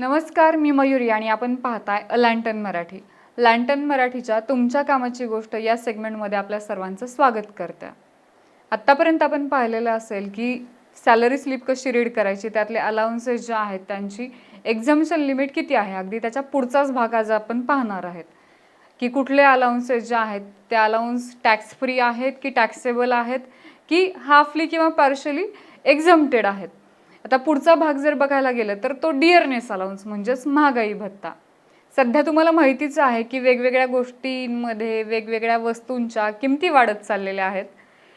नमस्कार मी मयुरी आणि आपण पाहताय अ लँटन मराठी. लँटन मराठीच्या तुमच्या कामाची गोष्ट या सेगमेंटमध्ये आपल्या सर्वांचं स्वागत करते. आत्तापर्यंत आपण पाहिलेलं असेल की सॅलरी स्लिप कशी रीड करायची त्यातले अलाउन्सेस ज्या आहेत त्यांची एक्झाम्शन लिमिट किती आहे? अगदी त्याच्या पुढचाच भाग आज आपण पाहणार आहेत. की कुठले अलाउन्सेस जे आहेत ते अलाउन्स टॅक्स फ्री आहेत की टॅक्सेबल आहेत? की हाफली किंवा पार्शली एक्झम्प्टेड आहेत? आता पुढचा भाग जर बघायला गेलं तर तो डिअरनेस अलाउन्स म्हणजेच महागाई भत्ता. सध्या तुम्हाला माहितीच आहे की वेगवेगळ्या गोष्टींमध्ये वेगवेगळ्या वस्तूंच्या किमती वाढत चाललेल्या आहेत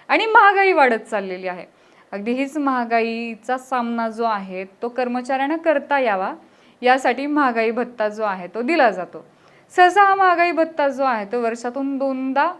आणि महागाई वाढत चाललेली आहे. अगदी हीच महागाईचा सामना जो आहे तो कर्मचाऱ्यांना करता यावा यासाठी महागाई भत्ता जो आहे तो दिला जातो. सहसा हा महागाई भत्ता जो आहे तो वर्षातून दोनदा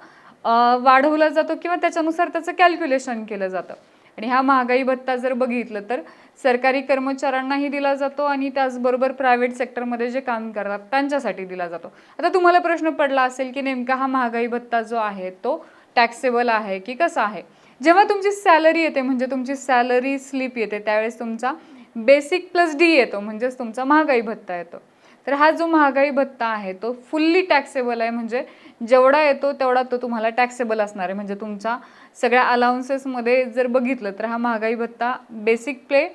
वाढवला जातो किंवा त्याच्यानुसार त्याचं कॅल्क्युलेशन केलं जातं. आणि हा महागाई भत्ता जर बघितलं तर सरकारी कर्मचाऱ्यांनाही दिला जातो आणि त्याचबरोबर प्रायव्हेट सेक्टरमध्ये जे काम करतात त्यांच्यासाठी दिला जातो. आता तुम्हाला प्रश्न पडला असेल की नेमका हा महागाई भत्ता जो आहे तो टॅक्सेबल आहे की कसा आहे? जेव्हा तुमची सॅलरी येते म्हणजे तुमची सॅलरी स्लिप येते त्यावेळेस तुमचा बेसिक प्लस डी येतो म्हणजेच तुमचा महागाई भत्ता येतो. तर हा जो महागाई भत्ता आहे तो फुल्ली टॅक्सेबल आहे. म्हणजे जेवढा येतो तेवढा तो तुम्हाला टॅक्सेबल असणार आहे. म्हणजे तुमच्या सगळ्या अलाउन्सेसमध्ये जर बघितलं तर हा महागाई भत्ता basic pay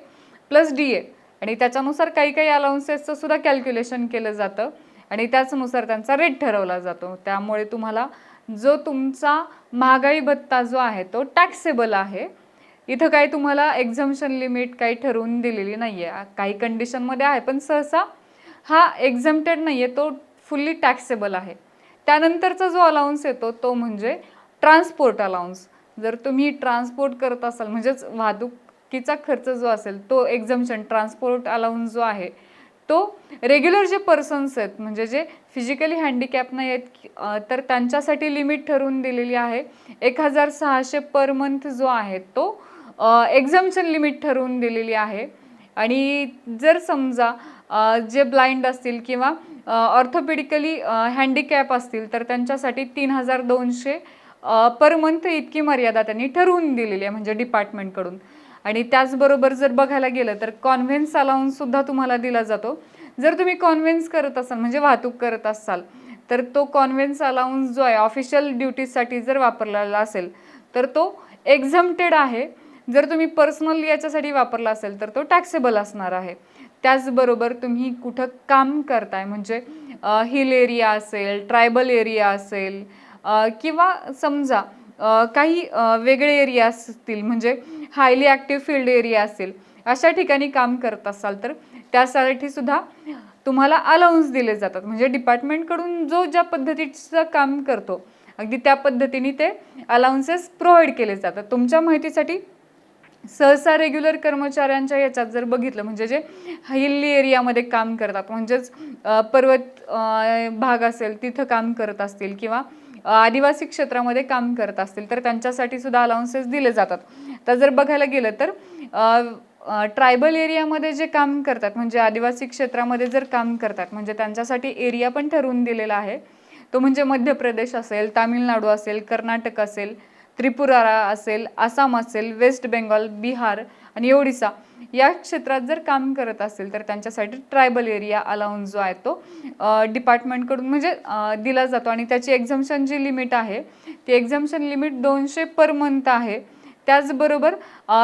plus D A आणि त्याच्यानुसार काही काही अलाउन्सेसचं सुद्धा कॅल्क्युलेशन केलं जातं. आणि त्याचनुसार त्यांचा रेट ठरवला जातो. त्यामुळे तुम्हाला जो तुमचा महागाई भत्ता जो आहे तो टॅक्सेबल आहे. इथं काही तुम्हाला एक्झम्शन लिमिट काही ठरवून दिलेली नाही आहे काही कंडिशनमध्ये आहे पण सहसा हा एक्झम्प्टेड नाही आहे तो फुल्ली टॅक्सेबल आहे. त्यानंतरचा जो अलाउन्स येतो तो म्हणजे ट्रान्सपोर्ट अलाउन्स जर तुम्ही ट्रान्सपोर्ट करत असाल म्हणजेच वाहतुकीचा खर्च जो असेल तो एक्झम्शन ट्रान्सपोर्ट अलाउन्स जो आहे तो रेग्युलर जे पर्सन्स आहेत म्हणजे जे फिजिकली हँडिकॅप नाही आहेत तर त्यांच्यासाठी लिमिट ठरवून दिलेली आहे. एक हजार सहाशे पर मंथ जो आहे तो एक्झम्शन लिमिट ठरवून दिलेली आहे. आणि जर समजा जे ब्लाइंड असतील किंवा ऑर्थोपेडिकली हँडिकॅप असतील तर त्यांच्यासाठी तीन हजार दोनशे पर मंथ इतकी मर्यादा त्यांनी ठरवून दिलेली आहे म्हणजे डिपार्टमेंटकडून. आणि त्याचबरोबर जर बघायला गेलं तर कॉन्व्हेन्स अलाउन्स सुद्धा तुम्हाला दिला जातो. जर तुम्ही कॉन्व्हेन्स करत असाल म्हणजे वाहतूक करत असाल तर तो कॉन्व्हेन्स अलाउन्स जो आहे ऑफिशियल ड्युटीजसाठी जर वापरलेला असेल तर तो एक्झम्प्टेड आहे. जर तुम्ही पर्सनल याच्यासाठी वापरला असेल तर तो टॅक्सेबल असणार आहे. त्याचबरोबर तुम्ही कुठं काम करताय म्हणजे हिल एरिया असेल ट्रायबल एरिया असेल किंवा समजा काही वेगळे एरिया असतील म्हणजे हायली ॲक्टिव्ह फील्ड एरिया असेल अशा ठिकाणी काम करत असाल तर त्यासाठी सुद्धा तुम्हाला अलाउन्स दिले जातात. म्हणजे डिपार्टमेंटकडून जो ज्या पद्धतीचं काम करतो अगदी त्या पद्धतीने ते अलाउन्सेस प्रोव्हाइड केले जातात. तुमच्या माहितीसाठी सहसा रेग्युलर कर्मचाऱ्यांच्या याच्यात जर बघितलं म्हणजे जे हिल्ली एरियामध्ये काम करतात म्हणजेच पर्वत भाग असेल तिथं काम करत असतील किंवा आदिवासी क्षेत्रामध्ये काम करत असतील तर त्यांच्यासाठी सुद्धा अलाउन्सेस दिले जातात. तर जर बघायला गेलं तर ट्रायबल एरियामध्ये जे काम करतात म्हणजे आदिवासी क्षेत्रामध्ये जर काम करतात म्हणजे त्यांच्यासाठी एरिया पण ठरवून दिलेला आहे. तो म्हणजे मध्य प्रदेश असेल तामिळनाडू असेल कर्नाटक असेल त्रिपुरा असेल आसाम असेल वेस्ट बेंगॉल बिहार आणि ओडिसा या क्षेत्रात जर काम करत असेल तर त्यांच्यासाठी ट्रायबल एरिया अलाउन्स जो आहे तो डिपार्टमेंटकडून म्हणजे दिला जातो. आणि त्याची एक्झम्शन जी लिमिट आहे ती एक्झम्शन लिमिट दोनशे पर मंथ आहे. त्याचबरोबर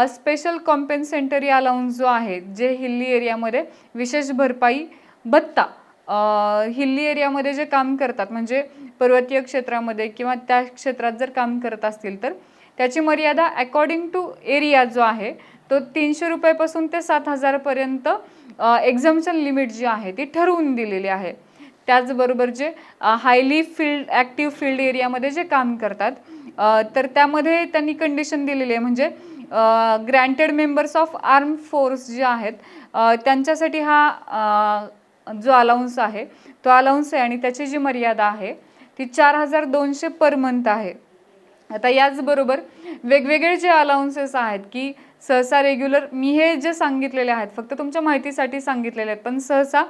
स्पेशल कॉम्पेन्सेंटरी अलाउन्स जो आहे जे हिल्ली एरियामध्ये विशेष भरपाई भत्ता हिल्ली एरियामध्ये जे काम करतात म्हणजे पर्वतीय क्षेत्रामध्ये किंवा त्या क्षेत्रात जर काम करत असतील तर त्याची मर्यादा अकॉर्डिंग टू एरिया जो आहे तो तीनशे रुपयापासून ते सात हजारपर्यंत एक्झम्शन लिमिट जी आहे ती ठरवून दिलेली आहे. त्याचबरोबर जे हायली फील्ड ॲक्टिव्ह फील्ड एरियामध्ये जे काम करतात तर त्यामध्ये त्यांनी कंडिशन दिलेली आहे म्हणजे granted members of arm force जे आहेत त्यांच्यासाठी हा जो अलाउन्स आहे तो अलाउन्स आहे आणि त्याची जी मर्यादा आहे ती चार हजार दोनशे पर मंथ आहे. आता याचबरोबर वेगवेगळे जे अलाउन्सेस आहेत की सहसा रेग्युलर मी हे जे सांगितलेले आहेत फक्त तुमच्या माहितीसाठी सांगितलेले आहेत पण सहसा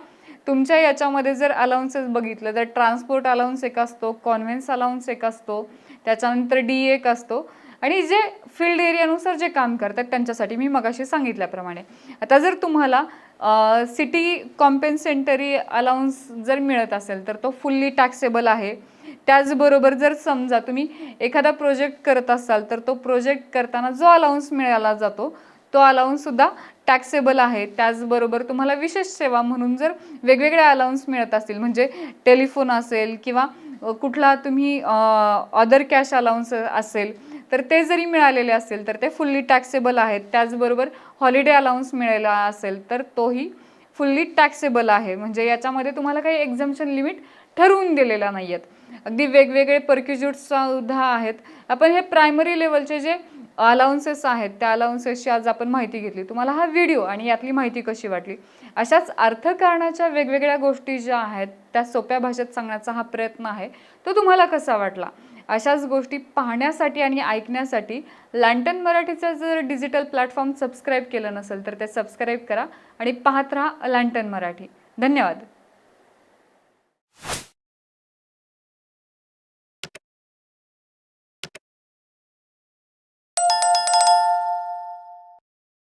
तुमच्या याच्यामध्ये जर अलाउन्सेस बघितलं तर ट्रान्सपोर्ट अलाउन्स एक असतो कॉन्व्हेन्स अलाउन्स एक असतो त्याच्यानंतर डी एक असतो आणि जे फील्ड एरियानुसार जे काम करतात त्यांच्यासाठी मी मगाशी सांगितल्याप्रमाणे. आता जर तुम्हाला सिटी कॉम्पेन्सेंटरी अलाउन्स जर मिळत असेल तर तो फुल्ली टॅक्सेबल आहे. त्याचबरोबर जर समजा तुम्ही एखादा प्रोजेक्ट करत असाल तर तो प्रोजेक्ट करताना जो अलाउन्स मिळाला जातो तो अलाउन्ससुद्धा टॅक्सेबल आहे. त्याचबरोबर तुम्हाला विशेष सेवा म्हणून जर वेगवेगळे अलाउन्स मिळत असतील म्हणजे टेलिफोन असेल किंवा कुठला तुम्ही अदर कॅश अलाउन्स असेल तर ते जरी मिळालेले असेल तर ते फुल्ली टॅक्सेबल आहेत. त्याचबरोबर हॉलिडे अलाउन्स मिळाला असेल तर तोही फुल्ली टॅक्सेबल आहे. म्हणजे याच्यामध्ये तुम्हाला काही एक्झम्शन लिमिट ठरवून दिलेला नाही आहेत अगदी वेगवेगळे परक्युज्यूट सुद्धा आहेत. आपण हे प्रायमरी लेवलचे जे अलाउन्सेस आहेत त्या अलाउन्सेसची आज आपण माहिती घेतली. तुम्हाला हा व्हिडिओ आणि यातली माहिती कशी वाटली? अशाच अर्थकारणाच्या वेगवेगळ्या गोष्टी ज्या आहेत त्या सोप्या भाषेत सांगण्याचा हा प्रयत्न आहे. तो तुम्हाला कसा वाटला? अशाच गोष्टी पाहण्यासाठी आणि ऐकण्यासाठी लँटन मराठीचं जर डिजिटल प्लॅटफॉर्म सबस्क्राईब केलं नसेल तर ते सबस्क्राईब करा आणि पाहत राहा लँटन मराठी. धन्यवाद.